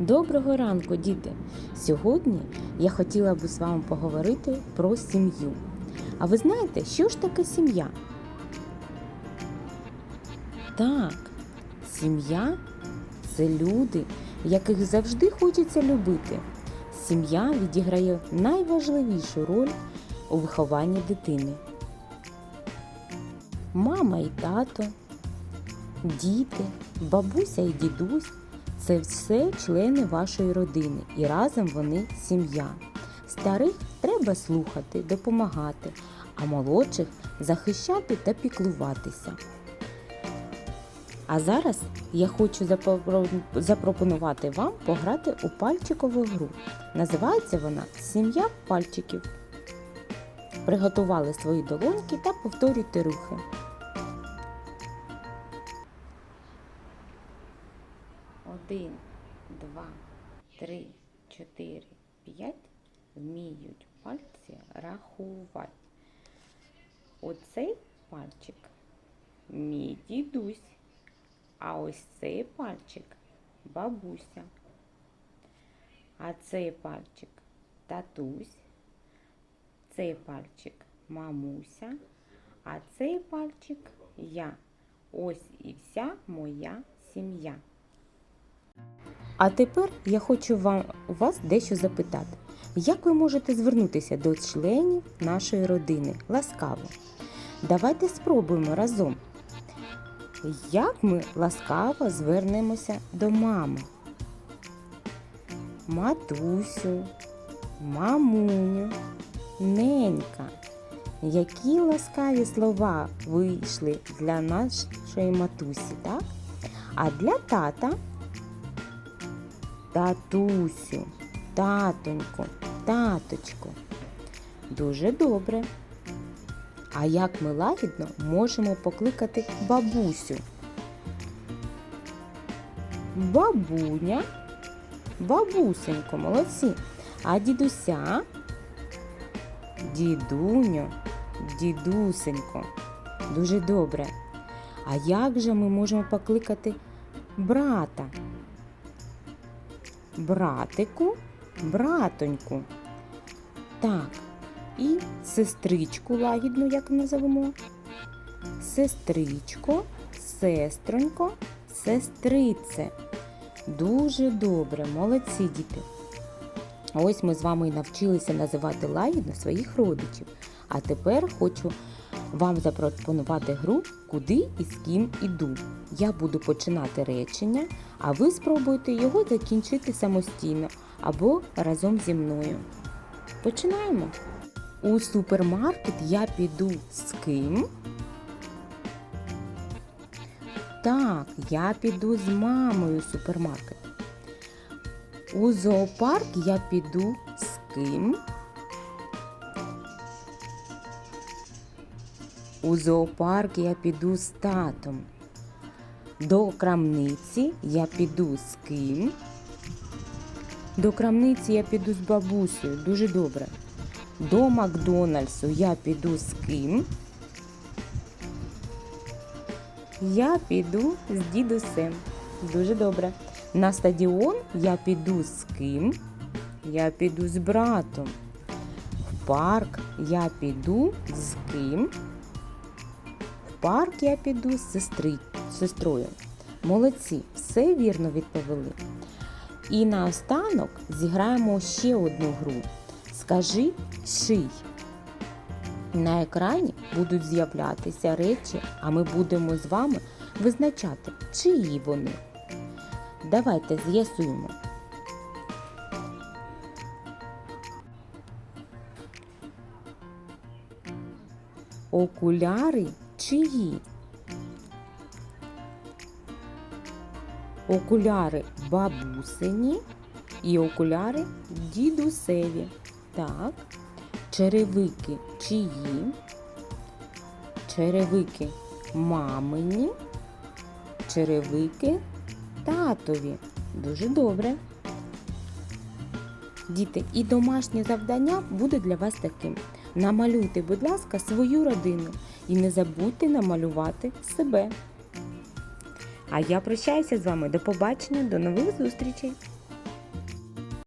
Доброго ранку, діти! Сьогодні я хотіла би з вами поговорити про сім'ю. А ви знаєте, що ж таке сім'я? Так, сім'я це люди, яких завжди хочеться любити. Сім'я відіграє найважливішу роль у вихованні дитини. Мама і тато, діти, бабуся і дідусь це все члени вашої родини, і разом вони сім'я. Старих треба слухати, допомагати, а молодших захищати та піклуватися. А зараз я хочу запропонувати вам пограти у пальчикову гру. Називається вона Сім'я пальчиків. Приготували свої долоньки та повторюйте рухи. Один, два, три, чотири, п'ять вміють пальці рахувати. Оцей пальчик мій дідусь, а ось цей пальчик бабуся. А цей пальчик татусь, цей пальчик мамуся, а цей пальчик я. Ось і вся моя сім'я. А тепер я хочу вам вас дещо запитати. Як ви можете звернутися до членів нашої родини ласкаво? Давайте спробуємо разом. Як ми ласкаво звернемося до мами? Матусю, мамуню, ненька. Які ласкаві слова вийшли для нашої матусі, так? А для тата татусю, татонько, таточко. Дуже добре. А як ми лагідно можемо покликати бабусю? Бабуня, бабусенько, молодці. А дідуся? Дідуню, дідусенько. Дуже добре. А як же ми можемо покликати брата? Братику, братоньку. Так, і сестричку лагідну, як називемо. Сестричко, сестронько, сестрице. Дуже добре, молодці діти. Ось ми з вами і навчилися називати лагідно своїх родичів. А тепер хочу вам запропонувати гру Куди і з ким іду. Я буду починати речення, а ви спробуйте його закінчити самостійно або разом зі мною. Починаємо. У супермаркет я піду з ким? Так, я піду з мамою супермаркет. У зоопарк я піду з ким? У зоопарк я піду з татом. До крамниці я піду з ким? До крамниці я піду з бабусею. Дуже добре. До Макдональдсу я піду з ким? Я піду з дідусем. Дуже добре. На стадіон я піду з ким? Я піду з братом. В парк я піду з ким? Парк я піду з сестри, сестрою. Молодці, все вірно відповіли. І наостанок зіграємо ще одну гру. Скажи ший. На екрані будуть з'являтися речі, а ми будемо з вами визначати, чиї вони. Давайте з'ясуємо. Окуляри чиї? Окуляри бабусині і окуляри дідусеві. Так. Черевики чиї? Черевики мамині, черевики татові. Дуже добре. Діти, і домашнє завдання буде для вас таким. Намалюйте, будь ласка, свою родину і не забудьте намалювати себе. А я прощаюся з вами. До побачення, до нових зустрічей!